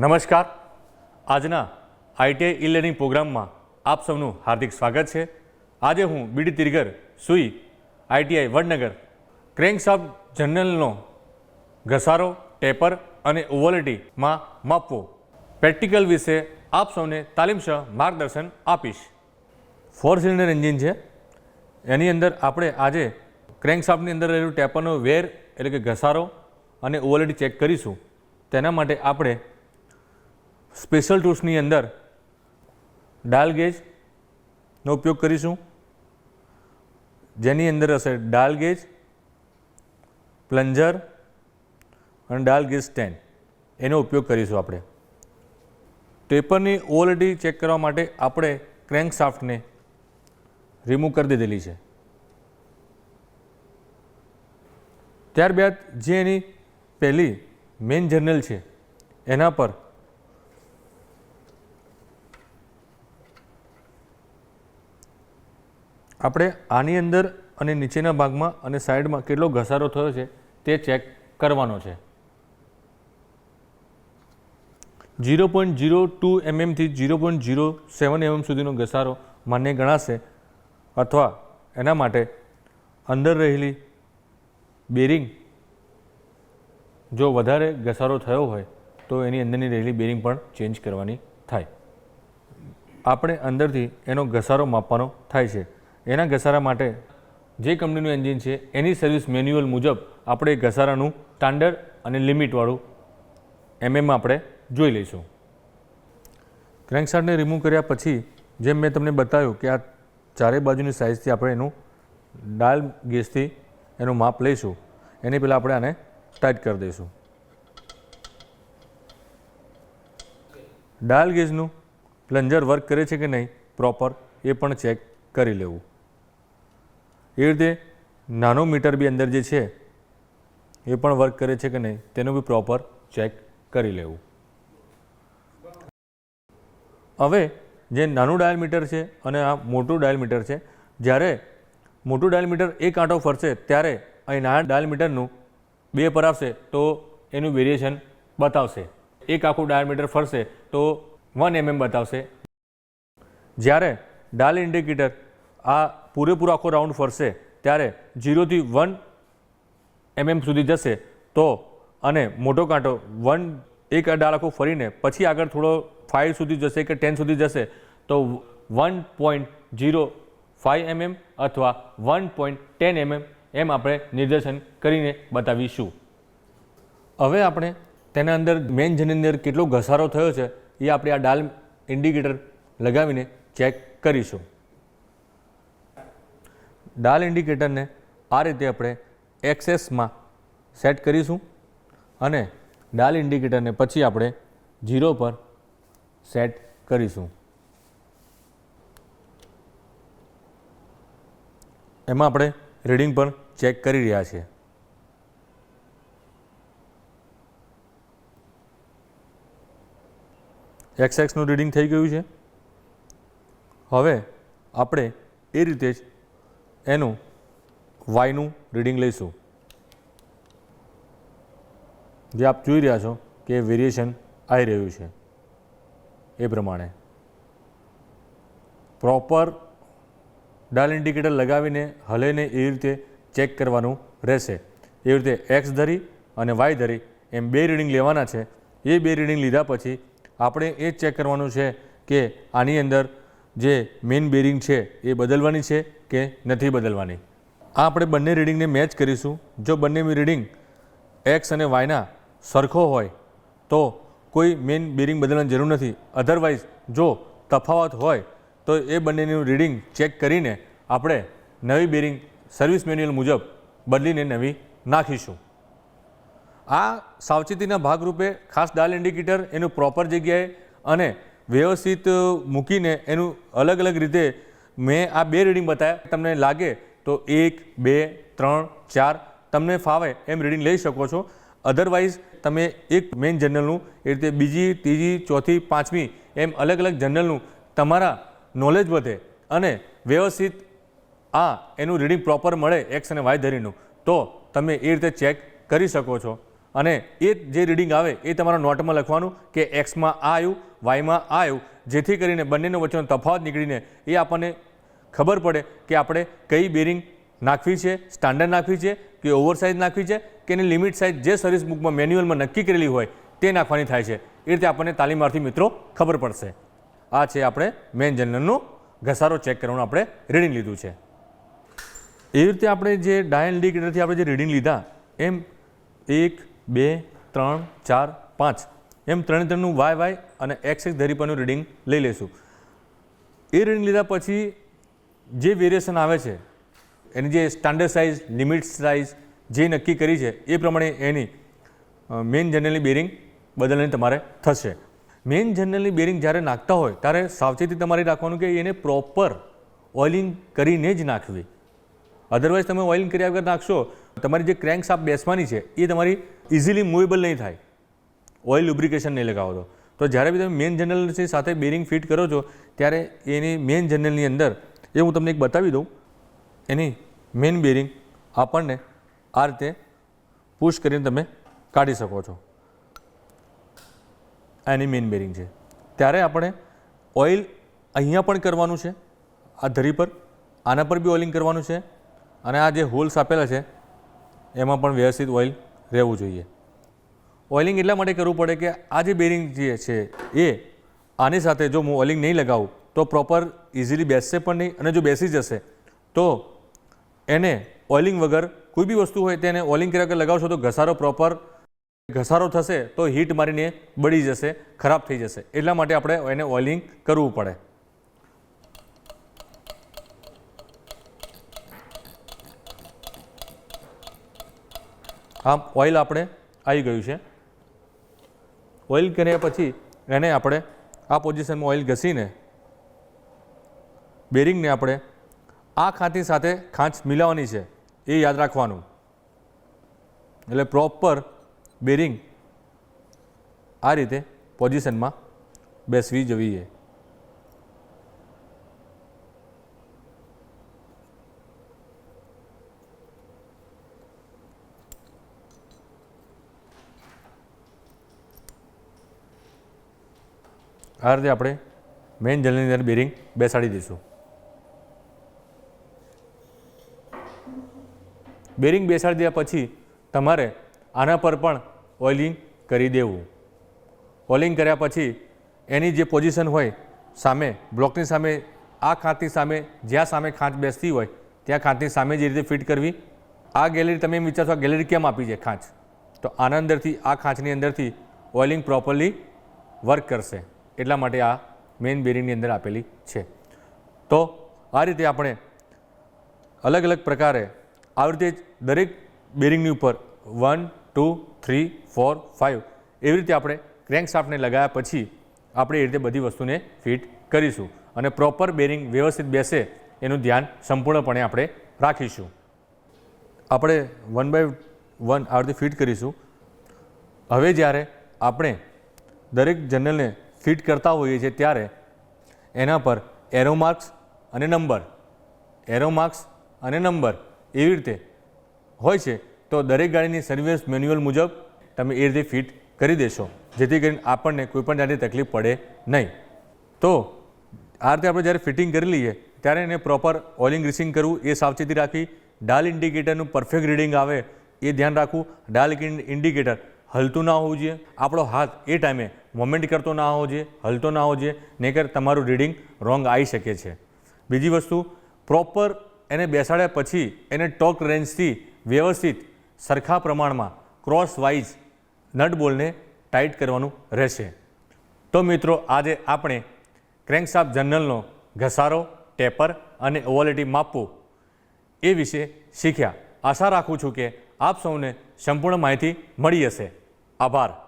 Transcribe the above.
નમસ્કાર. આજના ITI e learning પ્રોગ્રામમાં આપ સૌનું હાર્દિક સ્વાગત છે. આજે હું બીડી તિરગર સુઈ આઈટીઆઈ વડનગર ક્રેન્કશાફ્ટ જનરલનો ઘસારો, ટેપર અને ઓવલિટીમાં માપવો, પ્રેક્ટિકલ વિશે આપ સૌને તાલીમસહ માર્ગદર્શન આપીશ. ફોર સિલિન્ડર એન્જિન છે. એની અંદર આપણે આજે ક્રેન્કશાફ્ટની અંદર રહેલું ટેપરનો વેર એટલે કે ઘસારો અને ઓવલિટી ચેક કરીશું. તેના માટે આપણે સ્પેશિયલ ટૂલ્સની અંદર ડાલ ગેજનો ઉપયોગ કરીશું. જેની અંદર હશે ડાલ ગેજ, પ્લન્જર અને ડાલ ગેજ સ્ટેન્ડ. એનો ઉપયોગ કરીશું આપણે. ટેપરની ઓલરેડી ચેક કરવા માટે આપણે ક્રેન્ક શાફ્ટને રિમૂવ કરી દીધેલી છે. ત્યારબાદ જે એની પહેલી મેઇન જર્નલ છે, એના પર આપણે આની અંદર અને નીચેના ભાગમાં અને સાઈડમાં કેટલો ઘસારો થયો છે તે ચેક કરવાનો છે. ઝીરો પોઈન્ટ ઝીરો ટુ એમએમથી zero point zero seven MM સુધીનો ઘસારો માન્ય ગણાશે અથવા એના માટે અંદર રહેલી બેરિંગ જો વધારે ઘસારો થયો હોય તો એની અંદરની રહેલી બેરિંગ પણ ચેન્જ કરવાની થાય. આપણે અંદરથી એનો ઘસારો માપવાનો થાય છે. એના ઘસારા માટે જે કંપનીનું એન્જિન છે, એની સર્વિસ મેન્યુઅલ મુજબ આપણે ઘસારાનું સ્ટાન્ડર્ડ અને લિમિટવાળું એમએમ આપણે જોઈ લઈશું. ક્રેન્કશાર્ટને રિમૂવ કર્યા પછી જેમ મેં તમને બતાવ્યું કે આ ચારે બાજુની સાઇઝથી આપણે એનું ડાયલ ગેસથી એનું માપ લઈશું. એની પહેલાં આપણે આને ટાઈટ કરી દઈશું. ડાયલ ગેજનું પ્લન્જર વર્ક કરે છે કે નહીં, પ્રોપર એ પણ ચેક કરી લેવું. એ રીતે નાનો મીટર બી અંદર જે છે, એ પણ વર્ક કરે છે કે નહીં, તેનું બી પ્રોપર ચેક કરી લેવું. હવે, જે નાનું ડાયલ મીટર છે અને આ મોટું ડાયલ મીટર છે, જ્યારે મોટું ડાયલ મીટર એક આંટો ફરશે, ત્યારે અહીં નાના ડાયલ મીટરનું બે પર આવશે, તો એનું વેરિએશન બતાવશે. એક આખું ડાયલ મીટર ફરશે, તો વન એમએમ બતાવશે. જ્યારે ડાયલ ઇન્ડિકેટર આ પૂરેપૂરો આખો રાઉન્ડ ફરશે ત્યારે ઝીરોથી વન એમએમ સુધી જશે તો અને મોટો કાંટો વન એક ડાળ આખો ફરીને પછી આગળ થોડો ફાઇવ સુધી જશે કે ટેન સુધી જશે તો one point zero five MM અથવા વન પોઈન્ટ ટેન એમએમ એમ આપણે નિર્દેશન કરીને બતાવીશું. હવે આપણે તેના અંદર મેઇન જેની અંદર કેટલો ઘસારો થયો છે એ આપણે આ ડાલ ઇન્ડિકેટર લગાવીને ચેક કરીશું. ડાલ ઇન્ડિકેટરને આ રીતે આપણે એક્સેસમાં સેટ કરીશું અને ડાલ ઇન્ડિકેટરને પછી આપણે ઝીરો પર સેટ કરીશું. એમાં આપણે રીડિંગ પણ ચેક કરી રહ્યા છીએ. એક્સ એક્સનું રીડિંગ થઈ ગયું છે. હવે આપણે એ રીતે જ એનું, વાયનું રીડિંગ લઈશું. જે આપ જોઈ રહ્યા છો કે વેરિએશન આવી રહ્યું છે. એ પ્રમાણે. પ્રોપર ડાલ ઇન્ડિકેટર લગાવીને હલેને એ રીતે ચેક કરવાનું રહેશે. એ રીતે એક્સ ધરી અને વાય ધરી એમ બે રીડિંગ લેવાના છે. એ બે રીડિંગ લીધા પછી આપણે એ ચેક કરવાનું છે કે આની અંદર જે મેઇન બેરિંગ છે એ બદલવાની છે કે નથી બદલવાની? આ આપણે બંને રીડિંગને મેચ કરીશું. જો બંને રીડિંગ એક્સ અને વાયના સરખો હોય, તો કોઈ મેઇન બેરિંગ બદલવાની જરૂર નથી. અધરવાઇઝ જો તફાવત હોય, તો એ બંનેનું રીડિંગ ચેક કરીને આપણે નવી બેરિંગ સર્વિસ મેન્યુઅલ મુજબ બદલીને નવી નાખીશું. આ સાવચેતીના ભાગરૂપે ખાસ ડાલ ઇન્ડિકેટર એનું પ્રોપર જગ્યાએ અને વ્યવસ્થિત મૂકીને એનું અલગ અલગ રીતે મેં આ બે રીડિંગ બતાવ્યા. તમને લાગે તો એક, બે, ત્રણ, ચાર તમને ફાવે એમ રીડિંગ લઈ શકો છો. અધરવાઇઝ તમે એક મેઇન જર્નલનું એ રીતે બીજી, ત્રીજી, ચોથી, પાંચમી એમ અલગ અલગ જર્નલનું તમારા નોલેજ વધે અને વ્યવસ્થિત આ એનું રીડિંગ પ્રોપર મળે એક્સ અને વાય ધરીનું, તો તમે એ રીતે ચેક કરી શકો છો. અને એ જે રીડિંગ આવે એ તમારા નોટમાં લખવાનું કે એક્સમાં આ આવ્યું વાયમાં આવ્યું જેથી કરીને બંનેનો વચ્ચેનો તફાવત નીકળીને એ આપણને ખબર પડે કે આપણે કઈ બેરિંગ નાખવી છે સ્ટાન્ડર્ડ નાખવી છે, કે ઓવર સાઇઝ નાખવી છે, કે એની લિમિટ સાઇઝ જે સર્વિસ બુકમાં મેન્યુઅલમાં નક્કી કરેલી હોય તે નાખવાની થાય છે. એ રીતે આપણને તાલીમાર્થી મિત્રો ખબર પડશે. આ છે આપણે મેન જનરલનું ઘસારો ચેક કરવાનું આપણે રીડિંગ લીધું છે. એવી રીતે આપણે જે ડાયલ ઇન્ડિકેટરથી આપણે જે રીડિંગ લીધા, એમ એક, બે, ત્રણ, ચાર, પાંચ, એમ ત્રણે ત્રણનું વાય વાય અને એક્સ એક્સ ધરી પરનું રીડિંગ લઈ લઈશું. એ રીડિંગ લીધા પછી જે વેરિએશન આવે છે, એની જે સ્ટાન્ડર્ડ સાઇઝ લિમિટ સાઇઝ જે નક્કી કરી છે, એ પ્રમાણે એની મેઇન જનરલની બેરિંગ બદલવાની તમારે થશે. મેઇન જનરલની બેરિંગ જ્યારે નાખતા હોય, ત્યારે સાવચેતી તમારે રાખવાનું કે એને પ્રોપર ઓઇલિંગ કરીને જ નાખવી. અધરવાઇઝ તમે ઓઇલિંગ કર્યા વગર નાખશો, તમારી જે ક્રેન્ક સાપ બેસવાની છે, એ તમારી ઇઝીલી મૂવેબલ નહીં થાય. ઓઇલ લુબ્રિકેશન નહીં લગાવો તો તો જ્યારે બી તમે મેન જનરલની સાથે બેરિંગ ફિટ કરો છો, ત્યારે એની મેન જનરલની અંદર, એ હું તમને એક બતાવી દઉં. એની મેન બેરિંગ આપણને આ રીતે પુશ કરીને તમે કાઢી શકો છો. એની મેઇન બેરિંગ છે. ત્યારે આપણે ઓઇલ અહીંયા પણ કરવાનું છે, આ ધરી પર, આના પર બી ઓઇલિંગ કરવાનું છે, અને આ જે હોલ્સ આપેલા છે, એમાં પણ વ્યવસ્થિત ઓઇલ રહેવું જોઈએ. ઓઇલિંગ એટલા માટે કરવું પડે કે આ જે બેરિંગ જે છે એ આની સાથે જો હું ઓઇલિંગ નહીં લગાવું, તો પ્રોપર ઇઝીલી બેસશે પણ નહીં અને જો બેસી જશે, તો એને ઓઇલિંગ વગર કોઈ બી વસ્તુ હોય તેને ઓઇલિંગ કર્યા વગર લગાવશો તો ઘસારો પ્રોપર ઘસારો થશે તો હીટ મારીને બળી જશે, ખરાબ થઈ જશે. એટલા માટે આપણે એને ઓઇલિંગ કરવું પડે. આમ ઓઇલ આપણે આવી ગયું છે. ઓઇલ કર્યા પછી એને આપણે આ પોઝિશનમાં ઓઇલ ઘસીને બેરિંગને આપણે આ ખાંચની સાથે ખાંચ મિલાવવાની છે, એ યાદ રાખવાનું. એટલે પ્રોપર બેરિંગ આ રીતે પોઝિશનમાં બેસવી જોઈએ. આ રીતે આપણે મેઇન જલની અંદર બેરિંગ બેસાડી દઈશું. બેરિંગ બેસાડી દીધા પછી તમારે આના પર પણ ઓઇલિંગ કરી દેવું. ઓઇલિંગ કર્યા પછી એની જે પોઝિશન હોય, સામે બ્લોકની સામે, આ ખાંચની સામે, જ્યાં સામે ખાંચ બેસતી હોય, ત્યાં ખાંચની સામે જે રીતે ફિટ કરવી. આ ગેલેરી તમે એમ વિચારશો, આ ગેલેરી કેમ આપી છે ખાંચ? તો આના અંદરથી, આ ખાંચની અંદરથી ઓઇલિંગ પ્રોપરલી વર્ક કરશે. એટલા માટે આ મેઇન બેરિંગની અંદર આપેલી છે. તો આ રીતે આપણે અલગ અલગ પ્રકારે આવી રીતે દરેક બેરિંગની ઉપર one two three four five એવી રીતે આપણે ક્રેન્ક શાફ્ટને લગાવ્યા પછી આપણે એ રીતે બધી વસ્તુને ફિટ કરીશું અને પ્રોપર બેરિંગ વ્યવસ્થિત બેસે એનું ધ્યાન સંપૂર્ણપણે આપણે રાખીશું. આપણે વન બાય વન આ રીતે ફિટ કરીશું. હવે જ્યારે આપણે દરેક જનરલને ફિટ કરતા હોઈએ છીએ ત્યારે એના પર એરો માર્ક્સ અને નંબર એરો માર્ક્સ અને નંબર એવી રીતે હોય છે તો દરેક ગાડીની સર્વિસ મેન્યુઅલ મુજબ તમે એ રીતે ફિટ કરી દેશો, જેથી કરીને આપણને કોઈપણ જાતની તકલીફ પડે નહીં. તો આ રીતે આપણે જ્યારે ફિટિંગ કરી લઈએ, ત્યારે એને પ્રોપર ઓઇલિંગ ગ્રીસિંગ કરવું, એ સાવચેતી રાખવી, ડાલ ઇન્ડિકેટરનું પરફેક્ટ રીડિંગ આવે, એ ધ્યાન રાખવું, ડાલ ઇન્ડિકેટર હલતું ના હોવું જોઈએ. આપણો હાથ એ ટાઈમે મોમેન્ટ કરતો ના હોજે હલતો ના હોજે નહીંકર તમારું રીડિંગ રોંગ આવી શકે છે. બીજી વસ્તુ પ્રોપર એને બેસાડ્યા પછી એને ટોક રેન્જથી વ્યવસ્થિત, સરખા પ્રમાણમાં ક્રોસ વાઇઝ નટ બોલને ટાઈટ કરવાનું રહેશે. તો મિત્રો, આજે આપણે ક્રેન્કશાપ જનરલનો ઘસારો ટેપર અને ઓવોલિટી માપવું એ વિશે શીખ્યા. આશા રાખું છું કે આપ સૌને સંપૂર્ણ માહિતી મળી હશે. આભાર.